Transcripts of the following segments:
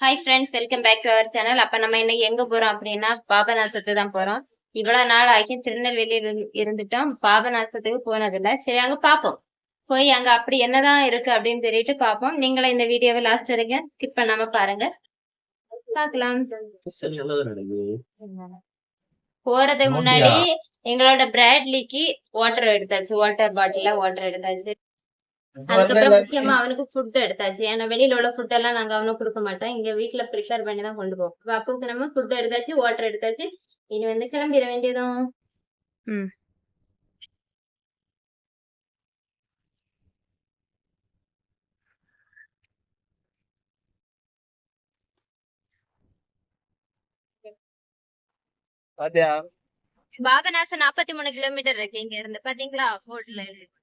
Hi friends welcome back to our channel அப்ப நம்ம இன்னைக்கு எங்க போறோம் அப்படின்னா பாபநாசத்து தான் போறோம். இவ்வளவு நாள் ஆகி திருநெல்வேலியில இருந்து- இருந்துட்டோம். பாபநாசத்துக்கு போனதில்ல. சரி அங்க பாப்போம். போய் அங்க அப்படி என்னதான் இருக்கு அப்படின்னு சொல்லிட்டு பாப்போம். நீங்களே இந்த வீடியோவை லாஸ்ட் வரைக்கும் ஸ்கிப் பண்ணாம பாருங்க. பார்க்கலாம் போறதுக்கு முன்னாடி எங்களோட பிராட்லிக்கு வாட்டர் எடுத்தாச்சு. வாட்டர் பாட்டில வாட்டர் எடுத்தாச்சு. அதுக்கப்புறம் முக்கியமா அவனுக்கு ஃபுட் எடுத்தாச்சு. ஏன்னா வெளியில உள்ள ஃபுட் எல்லாம் நாங்க அவனுக்கு கொடுக்க மாட்டோம். இங்க வீட்ல ப்ரிப்பேர் பண்ணி தான் கொண்டு போவோம். அப்ப அப்புக்கு நம்ம ஃபுட் எடுத்தாச்சு வாட்டர் எடுத்தாச்சு. இனி வந்து கிளம்பிட வேண்டியதும் பாபநாசம் நாற்பத்தி மூணு கிலோமீட்டர் இருக்கு. இங்க இருந்து பாத்தீங்களா? போர்ட்ல இருக்கு.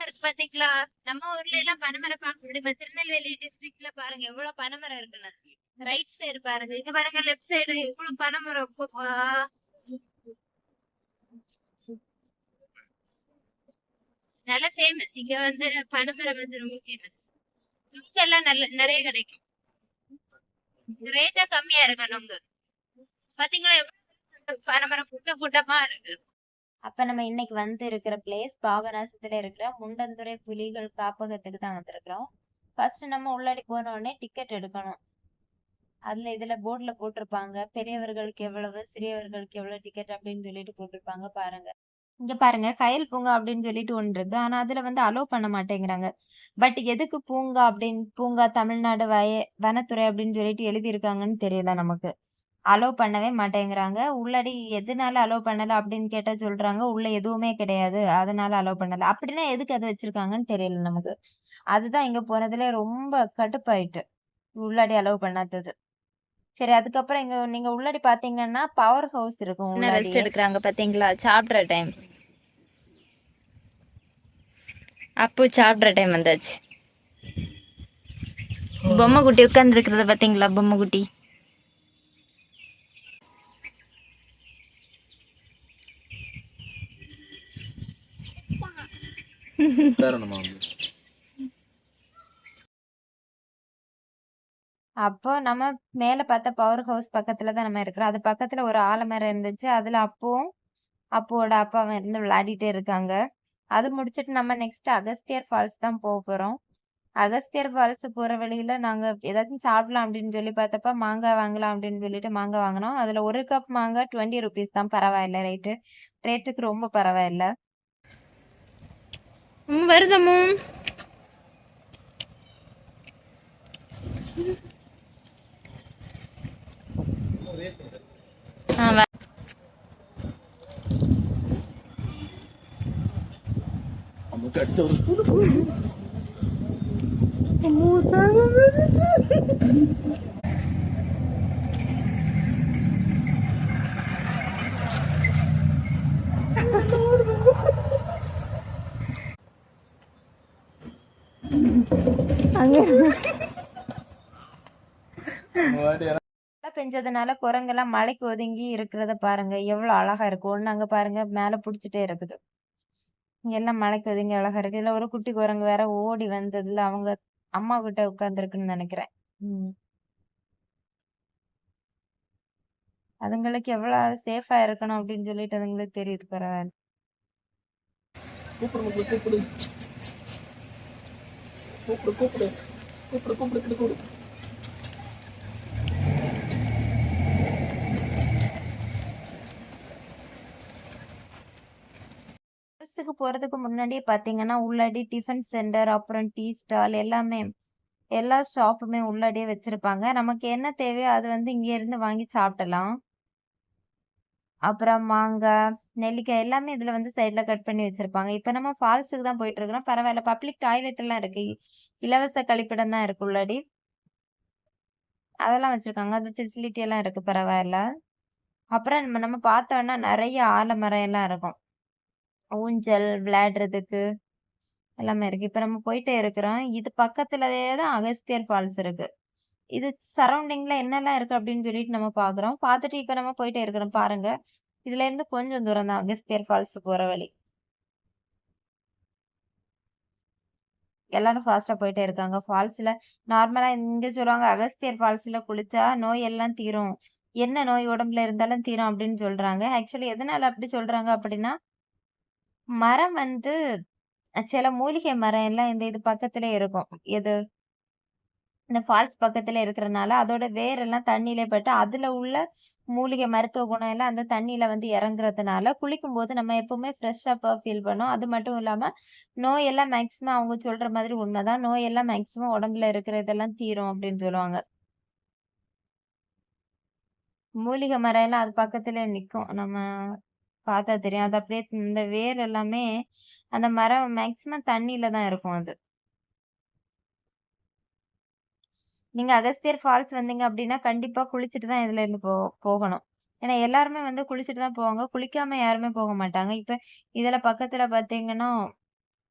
பாத்தீங்களா? நம்ம ஊர்ல எல்லாம் பனைமரம் பார்க்க முடியுமா திருநெல்வேலி டிஸ்ட்ரிக்ட்ல பாருங்க எவ்வளவு பனைமரம் இருக்குன்னு. ரைட் சைடு பாருங்க இங்க பாருங்க லெஃப்ட் சைடு எவ்வளவு பனைமரம் இருக்குப்பா நல்ல ஃபேமஸ் இங்க வந்து பனைமரம் வந்து ரொம்ப ஃபேமஸ் நுங்கு எல்லாம் நல்ல நிறைய கிடைக்கும். ரேட்டா கம்மியா இருக்கு நுங்கு. பாத்தீங்களா எவ்வளவு பனைமரம் கூட்ட கூட்டமா இருக்கு. அப்ப நம்ம இன்னைக்கு வந்து இருக்கிற பிளேஸ் பாபநாசத்துல இருக்கிற முண்டந்துறை புலிகள் காப்பகத்துக்கு தான் வந்திருக்கிறோம். ஃபர்ஸ்ட் நம்ம உள்ளாடி போன உடனே டிக்கெட் எடுக்கணும். அதுல இதுல போர்டுல போட்டிருப்பாங்க. பெரியவர்களுக்கு எவ்வளவு சிறியவர்களுக்கு எவ்வளவு டிக்கெட் அப்படின்னு சொல்லிட்டு போட்டிருப்பாங்க பாருங்க. இங்க பாருங்க கயல் பூங்கா அப்படின்னு சொல்லிட்டு ஒன்று இருக்கு. ஆனா அதுல வந்து அலோவ் பண்ண மாட்டேங்கிறாங்க. பட் எதுக்கு பூங்கா அப்படின்னு பூங்கா தமிழ்நாடு வய வனத்துறை அப்படின்னு சொல்லிட்டு எழுதியிருக்காங்கன்னு தெரியல நமக்கு. அலோவ் பண்ணவே மாட்டேங்கிறாங்க. உள்ளடி எதனால அலோவ் பண்ணல அப்படின்னு கேட்டா சொல்றாங்க. உள்ள எதுவுமே கிடையாது. அதனால அலோவ் பண்ணல. அப்படின்னா எதுக்கு அதை வச்சிருக்காங்கன்னு தெரியல நமக்கு. அதுதான் இங்க போனதுல ரொம்ப கடுப்பாயிட்டு. உள்ளாடி அலோவ் பண்ணாதது. சரி அதுக்கப்புறம் இங்க நீங்க உள்ளாடி பாத்தீங்கன்னா பவர் ஹவுஸ் இருக்கும் ரெஸ்ட் எடுக்கிறாங்க பாத்தீங்களா சாப்பிட்ற டைம் அப்போ சாப்பிட்ற டைம் வந்தாச்சு. பொம்மை குட்டி உட்கார்ந்து இருக்கிறத பாத்தீங்களா பொம்மை குட்டி. காரணமா அப்போ நம்ம மேல பார்த்த பவர் ஹவுஸ் பக்கத்துல தான் நம்ம இருக்கிறோம். அது பக்கத்துல ஒரு ஆலமரம் இருந்துச்சு. அதுல அப்பவும் அப்போட அப்பாவும் இருந்து விளையாடிட்டே இருக்காங்க. அது முடிச்சிட்டு நம்ம நெக்ஸ்ட் அகஸ்தியர் ஃபால்ஸ் தான் போக போறோம். அகஸ்தியர் ஃபால்ஸ் போற வழியில நாங்க ஏதாச்சும் சாப்பிடலாம் அப்படின்னு சொல்லி பார்த்தப்ப மாங்காய் வாங்கலாம் அப்படின்னு சொல்லிட்டு மாங்காய் வாங்கினோம். அதுல ஒரு கப் மாங்காய் டுவெண்ட்டி ருபீஸ் தான். பரவாயில்ல ரேட்டு ரேட்டுக்கு ரொம்ப பரவாயில்ல. വരുതമ്മൂ ആ Oh, பெஞ்சதுனால குரங்கெல்லாம் மலைக்கு ஒதுங்கி இருக்கிறத பாருங்க. எவ்வளவு அழகா இருக்கு. ஒண்ணு அங்க பாருங்க மேல புடிச்சிட்டே இருக்குது. எல்லாம் மலைக்கு ஒதுங்கி அழகா இருக்கு. இல்ல ஒரு குட்டி குரங்கு வேற ஓடி வந்ததுல அவங்க அம்மா கிட்ட உட்கார்ந்துருக்குன்னு நினைக்கிறேன். அதுங்களுக்கு எவ்வளவு சேஃபா இருக்கணும் அப்படின்னு சொல்லிட்டு அதுங்களுக்கு தெரியுது பரவாயில்ல. கூப்பிடு கூப்பிடு. கூப்பிடு கூப்பிடு. கூப்பிடு கூப்பிடு கூப்பிடு கூப்பிடு. ஆஃபீஸுக்கு போகிறதுக்கு முன்னாடியே பார்த்தீங்கன்னா உள்ளாடி டிஃபன் சென்டர் அப்புறம் டீ ஸ்டால் எல்லாமே எல்லா ஷாப்புமே உள்ளாடியே வச்சுருப்பாங்க. நமக்கு என்ன தேவையோ அது வந்து இங்கேருந்து வாங்கி சாப்பிடலாம். அப்புறம் மாங்காய் நெல்லிக்காய் எல்லாமே இதில் வந்து சைடில் கட் பண்ணி வச்சுருப்பாங்க. இப்போ நம்ம ஃபால்ஸுக்கு தான் போயிட்டுருக்கோம் பரவாயில்ல பப்ளிக் டாய்லெட் எல்லாம் இலவச கழிப்பிடம் தான் இருக்குது உள்ளாடி. அதெல்லாம் வச்சுருக்காங்க. அது ஃபெசிலிட்டி எல்லாம் இருக்குது பரவாயில்ல. அப்புறம் நம்ம நம்ம பார்த்தோன்னா நிறைய ஆலமரம் எல்லாம் இருக்கும். ஊஞ்சல் விளையாடுறதுக்கு எல்லாமே இருக்கு. இப்ப நம்ம போயிட்டே இருக்கிறோம். இது பக்கத்துலயே தான் அகஸ்தியர் ஃபால்ஸ் இருக்கு. இது சரௌண்டிங்ல என்னெல்லாம் இருக்கு அப்படின்னு சொல்லிட்டு நம்ம பாக்குறோம் பார்த்துட்டு இப்ப நம்ம போயிட்டே இருக்கிறோம். பாருங்க. இதுல இருந்து கொஞ்சம் தூரம் தான் அகஸ்தியர் ஃபால்ஸ் போற வழி. எல்லாரும் ஃபாஸ்டா போயிட்டே இருக்காங்க. ஃபால்ஸ்ல நார்மலா இங்க சொல்லுவாங்க. அகஸ்தியர் ஃபால்ஸ்ல குளிச்சா நோய் எல்லாம் தீரும். என்ன நோய் உடம்புல இருந்தாலும் தீரும் அப்படின்னு சொல்றாங்க. ஆக்சுவலி எதனால அப்படி சொல்றாங்க அப்படின்னா மரம் வந்து சில மூலிகை மரம் எல்லாம் இந்த இது பக்கத்துல இருக்கும். எது? இந்த ஃபால்ஸ் பக்கத்துல இருக்கிறனால அதோட வேரெல்லாம் தண்ணியில பட்டு அதுல உள்ள மூலிகை மருத்துவ குணம் எல்லாம் அந்த தண்ணியில வந்து இறங்குறதுனால குளிக்கும் போது நம்ம எப்பவுமே ஃப்ரெஷ்ஷாக ஃபீல் பண்ணோம். அது மட்டும் இல்லாம நோய் எல்லாம் மேக்சிமம் அவங்க சொல்ற மாதிரி உண்மைதான். நோய் எல்லாம் மேக்சிமம் உடம்புல இருக்கிற இதெல்லாம் தீரும் அப்படின்னு சொல்லுவாங்க. மூலிகை மரம் எல்லாம் அது பக்கத்துல நிக்கும். நம்ம பார்த்தா தெரியும். அது அப்படியே இந்த வேர் எல்லாமே அந்த மரம் மேக்சிமம் தண்ணியில தான் இருக்கும் அது. நீங்க அகஸ்தியர் ஃபால்ஸ் வந்தீங்க அப்படின்னா கண்டிப்பா குளிச்சுட்டு தான் இதுல இருந்து போ போகணும். ஏன்னா எல்லாருமே வந்து குளிச்சுட்டு தான் போவாங்க. குளிக்காம யாருமே போக மாட்டாங்க. இப்ப இதுல பக்கத்துல பாத்தீங்கன்னா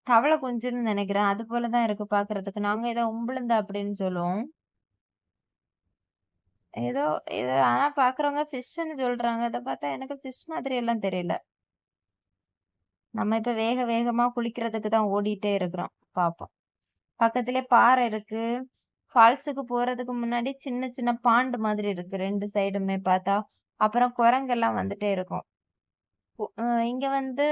தவளை குஞ்சுன்னு நினைக்கிறேன். அது போலதான் இருக்கு பாக்குறதுக்கு. நாங்க ஏதோ உம்புழுந்த அப்படின்னு சொல்லுவோம். ஏதோ இது ஆனா பாக்குறவங்க ஃபிஷ்ஷுன்னு சொல்றாங்க. அதை பார்த்தா எனக்கு ஃபிஷ் மாதிரி எல்லாம் தெரியல. நம்ம இப்ப வேக வேகமா குளிக்கிறதுக்கு தான் ஓடிட்டே இருக்கிறோம். பாப்போம். பக்கத்துலேயே பாறை இருக்கு. ஃபால்ஸுக்கு போறதுக்கு முன்னாடி சின்ன சின்ன பாண்டு மாதிரி இருக்கு. ரெண்டு சைடுமே பார்த்தா. அப்புறம் குரங்கெல்லாம் வந்துட்டே இருக்கும். இங்கே இங்க வந்து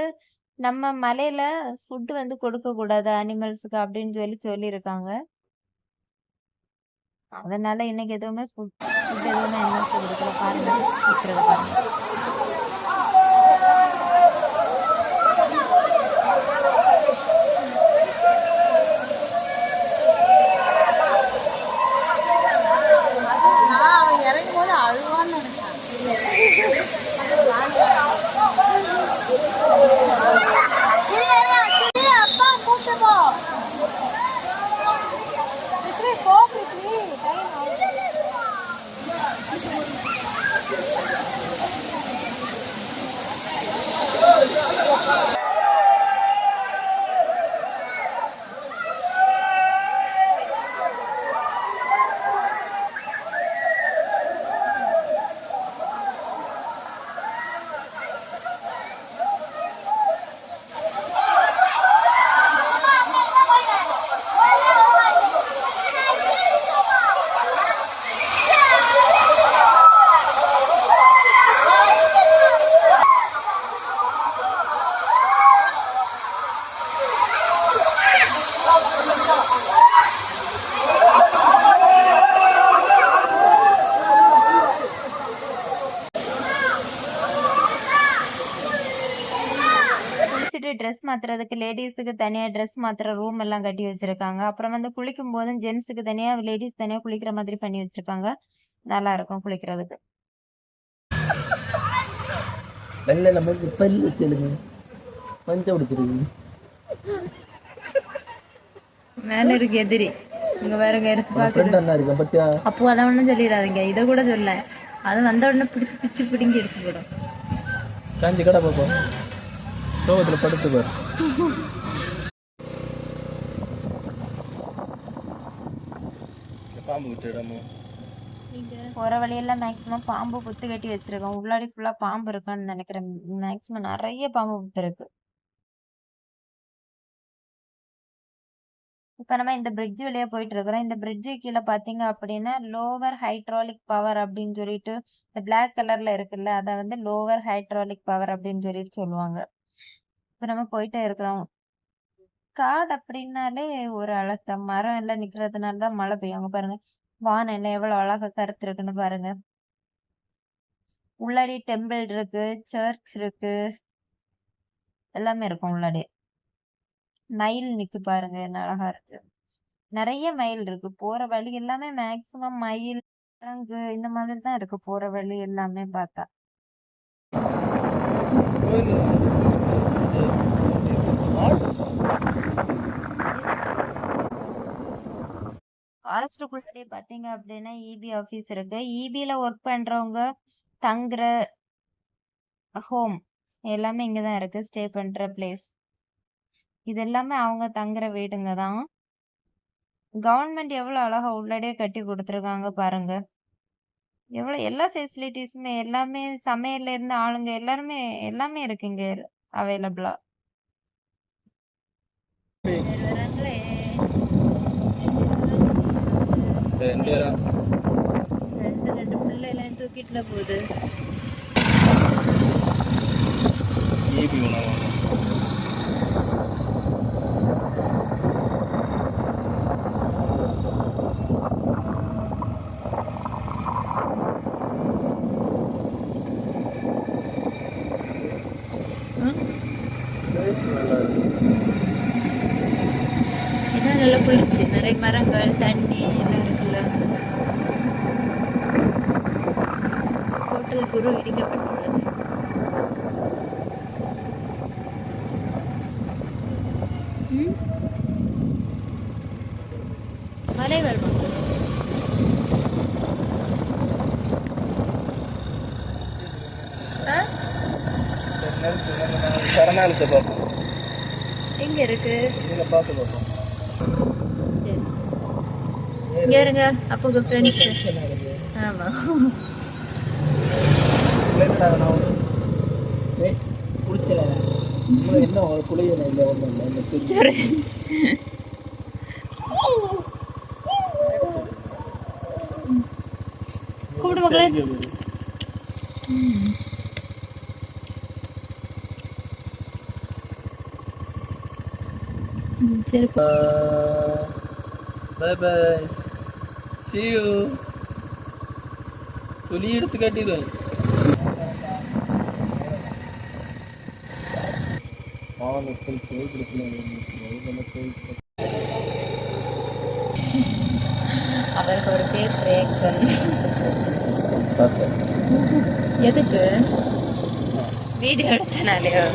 நம்ம மலையில ஃபுட்டு வந்து கொடுக்க கூடாது அனிமல்ஸுக்கு அப்படின்னு சொல்லி சொல்லியிருக்காங்க. அதனால இன்னைக்கு எதுவுமே ஃபுட் ஃபுட் எதுவுமே என்ன கொடுக்கல பாருங்க பாருங்க. குளிச்சுட்டு ட்ரெஸ் மாத்துறதுக்கு லேடிஸுக்கு தனியா ட்ரெஸ் மாத்துற ரூம் எல்லாம் கட்டி வச்சிருக்காங்க. அப்புறம் வந்து குளிக்கும் போதும் ஜென்ஸுக்கு தனியா லேடிஸ் தனியா குளிக்கிற மாதிரி பண்ணி வச்சிருக்காங்க. நல்லா இருக்கும் குளிக்கிறதுக்கு. வெள்ளை நமக்கு பல்லு வச்சிருங்க மஞ்சள் பிடிச்சிருக்கு மேல இருக்கு எதிரி. இங்க இருக்கு அப்போ அதை ஒண்ணும் சொல்லிடாதீங்க. இதை கூட சொல்ல அது வந்த உடனே பிடிச்சு பிச்சு பிடிங்கி எடுத்து போடும் காஞ்சி கடை பார்ப்போம் சோகத்தில் படுத்து பாரு. பாம்பு இடமோ போற வழியெல்லாம் மேக்சிமம் பாம்பு புத்து கட்டி வச்சிருக்கோம். உள்ளாடி ஃபுல்லா பாம்பு இருக்கான்னு நினைக்கிறேன். மேக்சிமம் நிறைய பாம்பு புத்து இருக்கு இப்ப நம்ம இந்த பிரிட்ஜ் வழியா போயிட்டு இருக்கிறோம். இந்த பிரிட்ஜு கீழே பாத்தீங்க அப்படின்னா லோவர் ஹைட்ராலிக் பவர் அப்படின்னு சொல்லிட்டு இந்த பிளாக் கலர்ல இருக்குல்ல அத வந்து லோவர் ஹைட்ராலிக் பவர் அப்படின்னு சொல்லிட்டு சொல்லுவாங்க. இப்போ நம்ம போயிட்டே இருக்கிறோம். காடு அப்படின்னாலே ஒரு அழகு மரம் எல்லாம் நிக்கிறதுனால தான் மழை பெய்யும். பாருங்க. வானம் எல்லாம் எவ்வளவு அழகா கருத்து இருக்குன்னு பாருங்க. உள்ளாடி டெம்பிள் இருக்கு சர்ச் இருக்கு. எல்லாமே இருக்கும் உள்ளாடி. மயில் நிக்கு பாருங்க. என்ன அழகா இருக்கு. நிறைய மயில் இருக்கு. போற வழி எல்லாமே மேக்சிமம் மயில் குரங்கு இந்த மாதிரி தான் இருக்கு. போற வழி எல்லாமே பார்த்தா. ஃபாரஸ்ட்டுக்குள்ளே பார்த்தீங்க அப்படின்னா இபி ஆஃபீஸ் இருக்கு. இபியில் ஒர்க் பண்ணுறவங்க தங்குற ஹோம் எல்லாமே இங்கே தான் இருக்குது ஸ்டே பண்ணுற பிளேஸ் இது எல்லாமே அவங்க தங்குற வீடுங்க தான். கவர்மெண்ட் எவ்வளோ அழகாக உள்ளடியே கட்டி கொடுத்துருக்காங்க பாருங்க. எவ்வளோ எல்லா ஃபெசிலிட்டிஸுமே எல்லாமே சமையல்ல இருந்து ஆளுங்க எல்லாருமே எல்லாமே இருக்குங்க அவைலபிளாக ரெண்டு பேரும் ரெண்டு ரெண்டு பிள்ளை எல்லாம் தூக்கிட்டுல போகுது. ஈபி உணவு இதான் நல்லா குளிர்ச்சி. நிறைய மரங்கள் தண்ணி. சுற்று இடிக்கப்பட்டுள்ளது மலை வருமா? சரணாலத்தை பார்ப்போம் இருக்கு? இதில் பார்த்து பார்ப்போம் இங்கே இருங்க அப்போ உங்கள் ஃப்ரெண்ட்ஸ் ஆமா. ரிலேட்டடாக நான் ஒரு குடிச்சல என்ன ஒரு குளியல இல்லை கூப்பிடு மக்களே சரி பாய் பாய் சி யூ துளி எடுத்து கட்டிடுவேன். மாவட்டத்தில் செயல்படுத்தின அவருக்கு ஒரு ஃபேஸ் ரியாக்ஷன் எதுக்கு? வீடியோ எடுத்தனாலையோ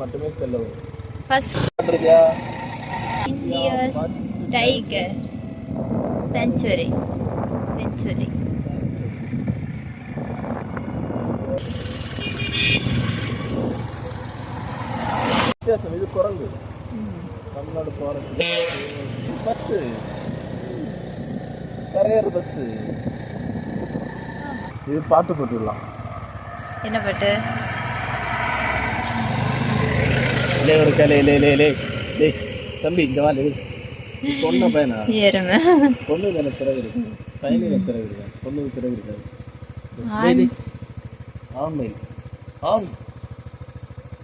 மட்டுமே செல்லவும் இந்தியாஸ் டைகர் செஞ்சுரி செஞ்சுரி வித்தியாசம் இது குரங்கு. தமிழ்நாடு போகிறது பஸ்ஸு கரையர் பஸ்ஸு இது பாட்டு போட்டுடலாம். என்ன பாட்டு? இல்லை ஒரு கலை இல்லை டேய் தம்பி இந்த மாதிரி சொன்ன பையனா? ஏறுங்க. பொண்ணு தானே சிறகு இருக்கு பையனுக்கு சிறகு இருக்கா பொண்ணுக்கு சிறகு இருக்காது ஆண். டேய், டேய். ஆண் மயில் ஆண்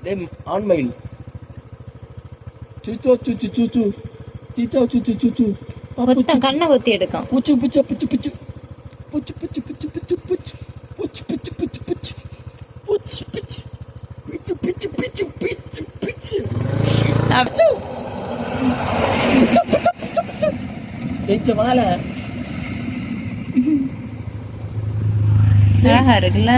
டேய் ஆண் மயில் சுச்சோ சுச்சு சுச்சு சீச்சா சுச்சு சுச்சு மொத்தம் கண்ணை கொத்தி எடுக்கும் புச்சு புச்சு புச்சு புச்சு புச்சு புச்சு புச்சு புச்சு புச்சு புச்சு புச்சு புச்சு புச்சு புச்சு புச்சு பிச்சு பிச்சு பிச்சு பிச்சு பிச்சு அப்சு. எச்ச மாலை அழகா இருக்குல்ல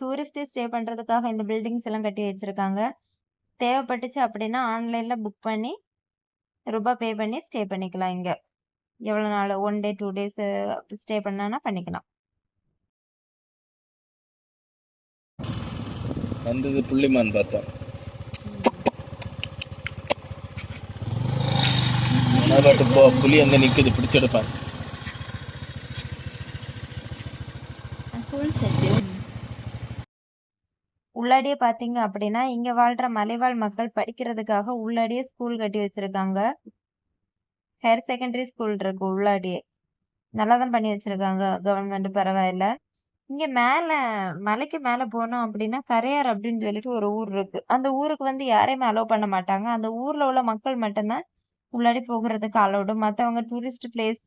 டூரிஸ்ட் ஸ்டே பண்ணுறதுக்காக இந்த பில்டிங்ஸ் எல்லாம் கட்டி வச்சுருக்காங்க. தேவைப்பட்டுச்சு அப்படின்னா ஆன்லைனில் புக் பண்ணி ரூபாய் பே பண்ணி ஸ்டே பண்ணிக்கலாம் இங்கே. எவ்வளோ நாள்? One day two days stay பண்ணான்னா பண்ணிக்கலாம். வந்தது புள்ளிமான் பார்த்தோம். புலி அங்க நிக்குது பிடிச்செடுப்பான் உள்ளாடியே பார்த்தீங்க அப்படின்னா இங்கே வாழ்கிற மலைவாழ் மக்கள் படிக்கிறதுக்காக உள்ளாடியே ஸ்கூல் கட்டி வச்சிருக்காங்க. ஹையர் செகண்டரி ஸ்கூல் இருக்கு உள்ளாடியே. நல்லா தான் பண்ணி வச்சிருக்காங்க கவர்மெண்ட் பரவாயில்ல. இங்கே மேலே மலைக்கு மேலே போனோம் அப்படின்னா கரையார் அப்படின்னு சொல்லிட்டு ஒரு ஊர் இருக்கு. அந்த ஊருக்கு வந்து யாரையுமே அலோவ் பண்ண மாட்டாங்க. அந்த ஊரில் உள்ள மக்கள் மட்டும்தான் உள்ளாடி போகிறதுக்கு அலௌடு மற்றவங்க டூரிஸ்ட் பிளேஸ்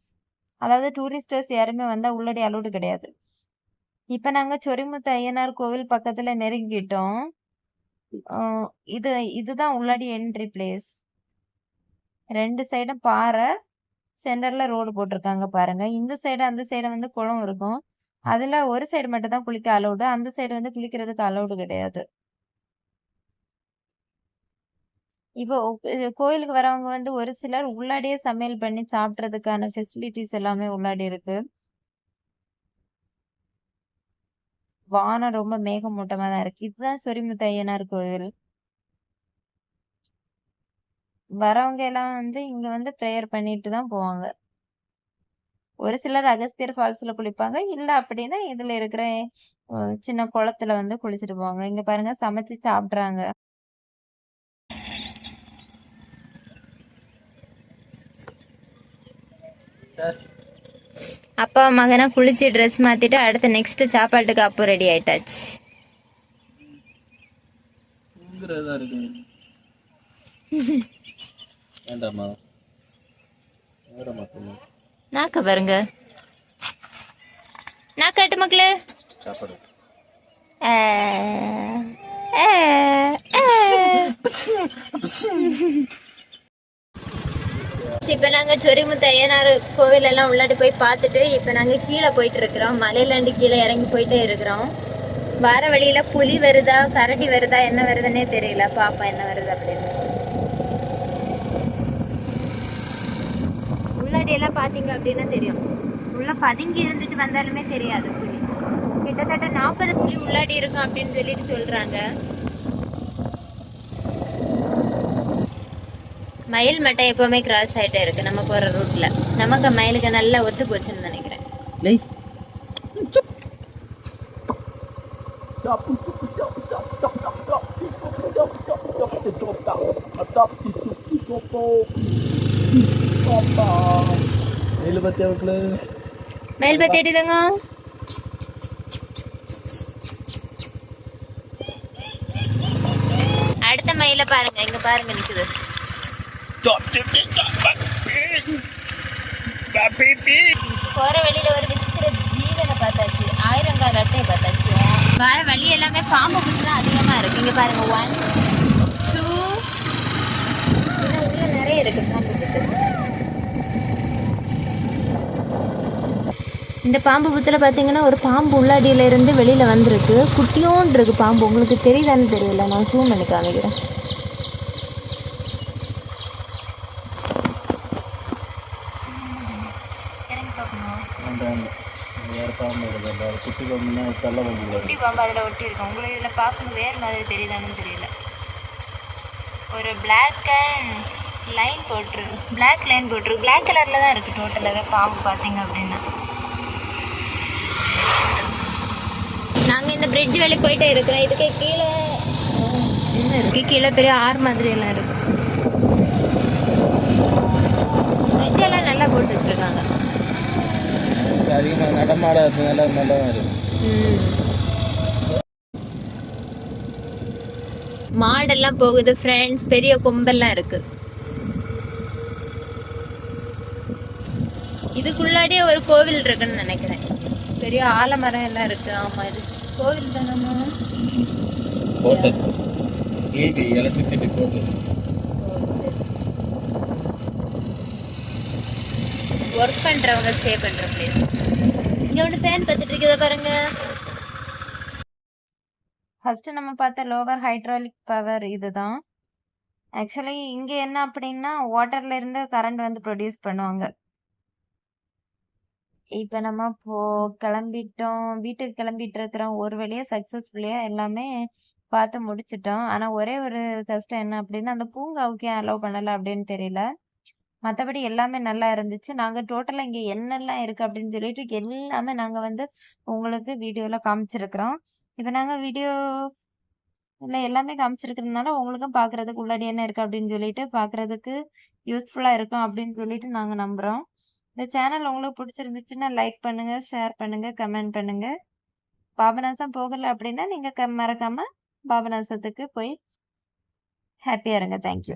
அதாவது டூரிஸ்டர்ஸ் யாருமே வந்தால் உள்ளாடி அலௌடு கிடையாது. இப்ப நாங்க சொரிமுத்து ஐயனார் கோவில் பக்கத்துல நெருங்கிட்டோம். இது இதுதான் உள்ளாடி என்ட்ரி பிளேஸ் ரெண்டு சைடும் பாறை சென்டர்ல ரோடு போட்டிருக்காங்க பாருங்க. இந்த சைடு அந்த சைடு வந்து குளம் இருக்கும். அதுல ஒரு சைடு மட்டும் தான் குளிக்க அலௌடு அந்த சைடு வந்து குளிக்கிறதுக்கு அலௌடு கிடையாது. இப்போ கோயிலுக்கு வரவங்க வந்து ஒரு சிலர் உள்ளாடியே சமையல் பண்ணி சாப்பிட்றதுக்கான ஃபெசிலிட்டிஸ் எல்லாமே உள்ளாடி இருக்கு. வானம் ரொம்ப மேகமூட்டமா தான் இருக்கு. இதுதான் சொரிமுத்து ஐயனார் கோவில். வரவங்க எல்லாம் வந்து இங்க வந்து ப்ரேயர் பண்ணிட்டு தான் போவாங்க. ஒரு சிலர் அகஸ்தியர் ஃபால்ஸ்ல குளிப்பாங்க. இல்ல அப்படின்னா இதுல இருக்கிற சின்ன குளத்துல வந்து குளிச்சுட்டு போவாங்க. இங்க பாருங்க சமைச்சு சாப்பிடுறாங்க. அப்பா மகனா குளிச்சு ட்ரெஸ் மாத்திட்டு அடுத்து நெக்ஸ்ட் சாப்பாட்டுக்கு அப்போ ரெடி ஆயிட்டாச்சு. நாக்க பாருங்க. நாக்காட்டு மக்களே. சாப்பாடு. ஆ, இப்போ நாங்கள் சொரிமுத்து ஐயனார் கோவிலெல்லாம் உள்ளாடி போய் பார்த்துட்டு இப்போ நாங்கள் கீழே போயிட்டு இருக்கிறோம். மலையிலாண்டி கீழே இறங்கி போயிட்டே இருக்கிறோம். வர வழியில் புலி வருதா கரடி வருதா என்ன வருதுன்னே தெரியல. பாப்பா என்ன வருது அப்படின்னு. உள்ளாடியெல்லாம் பார்த்தீங்க அப்படின்னா தெரியும். உள்ள பதுங்கி இருந்துட்டு வந்தாலுமே தெரியாது புலி. கிட்டத்தட்ட நாற்பது புலி உள்ளாடி இருக்கும் அப்படின்னு சொல்லிட்டு சொல்கிறாங்க மயில் மட்டை எப்பவுமே கிராஸ் ஆயிட்டே இருக்கு. நம்ம போற ரூட்ல நமக்கு மயிலுக்கு நல்லா ஒத்து போச்சுன்னு நினைக்கிறேன். மயில் பத்தி எட்டிதாங்க? அடுத்த மயில பாருங்க. இங்க பாருங்க நிக்குது. போற வழியில ஒரு விசித்திர ஜீவனை பார்த்தாச்சு. ஆயிரங்கால் அட்டையை பார்த்தாச்சு. வர வழி எல்லாமே பாம்பு புத்து தான் அதிகமா இருக்கு. இங்க பாருங்க ஒன் டூ நிறைய இருக்கு. பாம்பு புத்து இந்த பாம்பு புத்தில் பார்த்தீங்கன்னா ஒரு பாம்பு உள்ளாடியிலேருந்து இருந்து வந்திருக்கு. குட்டியோன்றிருக்கு இருக்கு பாம்பு. உங்களுக்கு தெரியுதான்னு தெரியல. நான் சூம் பண்ணி காமிக்கிறேன் வேண்டாம் வேறு பாம்பு எடுக்கல பாம்புனா தள்ள பாம்பு குட்டி பாம்பு அதில் ஒட்டி இருக்கும். உங்களுக்கு இதில் பார்க்கும் வேறு மாதிரி தெரியுதான்னு தெரியல. ஒரு பிளாக் அண்ட் லைன் போட்டிருக்கு பிளாக் லைன் போட்டிருக்கு பிளாக் கலரில் தான் இருக்குது டோட்டலாகவே பாம்பு பார்த்தீங்க அப்படின்னா. நாங்கள் இந்த பிரிட்ஜ் வழி போயிட்டே இருக்கிறோம். இதுக்கு கீழே என்ன இருக்கு? கீழே பெரிய ஆறு மாதிரி எல்லாம் இருக்கு. பிரிட்ஜ் எல்லாம் நல்லா போட்டு வச்சிருக்காங்க. அதிகமாக நடமாடாததுனால நல்லா தான் இருக்கு. மாடெல்லாம் போகுது ஃப்ரெண்ட்ஸ் பெரிய கொம்பெல்லாம் இருக்கு. இதுக்குள்ளாடியே ஒரு கோவில் இருக்குன்னு நினைக்கிறேன். பெரிய ஆலமரம் எல்லாம் இருக்கு. ஆமா இது கோவில் ஹோட்டல் ஒர்க் பண்றவங்க ஸ்டே பண்ற பிளேஸ் இங்க ஒன்று ஃபேன் பார்த்துட்டு இருக்கத பாருங்க. ஃபர்ஸ்ட் நம்ம பார்த்த லோவர் ஹைட்ராலிக் பவர் இதுதான். ஆக்சுவலி இங்க என்ன அப்படின்னா வாட்டர்ல இருந்து கரண்ட் வந்து ப்ரொடியூஸ் பண்ணுவாங்க. இப்ப நம்ம போ கிளம்பிட்டோம். வீட்டுக்கு கிளம்பிட்டு இருக்கிறோம். ஒரு வழியா சக்சஸ்ஃபுல்லியா எல்லாமே பார்த்து முடிச்சிட்டோம். ஆனா ஒரே ஒரு கஷ்டம் என்ன அப்படின்னா அந்த பூங்காவுக்கு ஏன் அலோவ் பண்ணல அப்படின்னு தெரியல. மற்றபடி எல்லாமே நல்லா இருந்துச்சு. நாங்கள் டோட்டலாக இங்கே என்னெல்லாம் இருக்குது அப்படின்னு சொல்லிட்டு எல்லாமே நாங்கள் வந்து உங்களுக்கு வீடியோவில் காமிச்சிருக்கிறோம். இப்போ நாங்கள் வீடியோ இல்லை எல்லாமே காமிச்சிருக்கிறதுனால உங்களுக்கும் பார்க்குறதுக்கு உள்ளாடி என்ன இருக்குது அப்படின்னு சொல்லிட்டு பார்க்குறதுக்கு யூஸ்ஃபுல்லாக இருக்கும் அப்படின்னு சொல்லிட்டு நாங்கள் நம்புகிறோம் இந்த சேனல் உங்களுக்கு பிடிச்சிருந்துச்சுன்னா லைக் பண்ணுங்கள் ஷேர் பண்ணுங்கள் கமெண்ட் பண்ணுங்கள் பாபநாசம் போகலை அப்படின்னா நீங்கள் க- மறக்காமல் பாபநாசத்துக்கு போய் ஹாப்பியாக இருங்க. தேங்க்யூ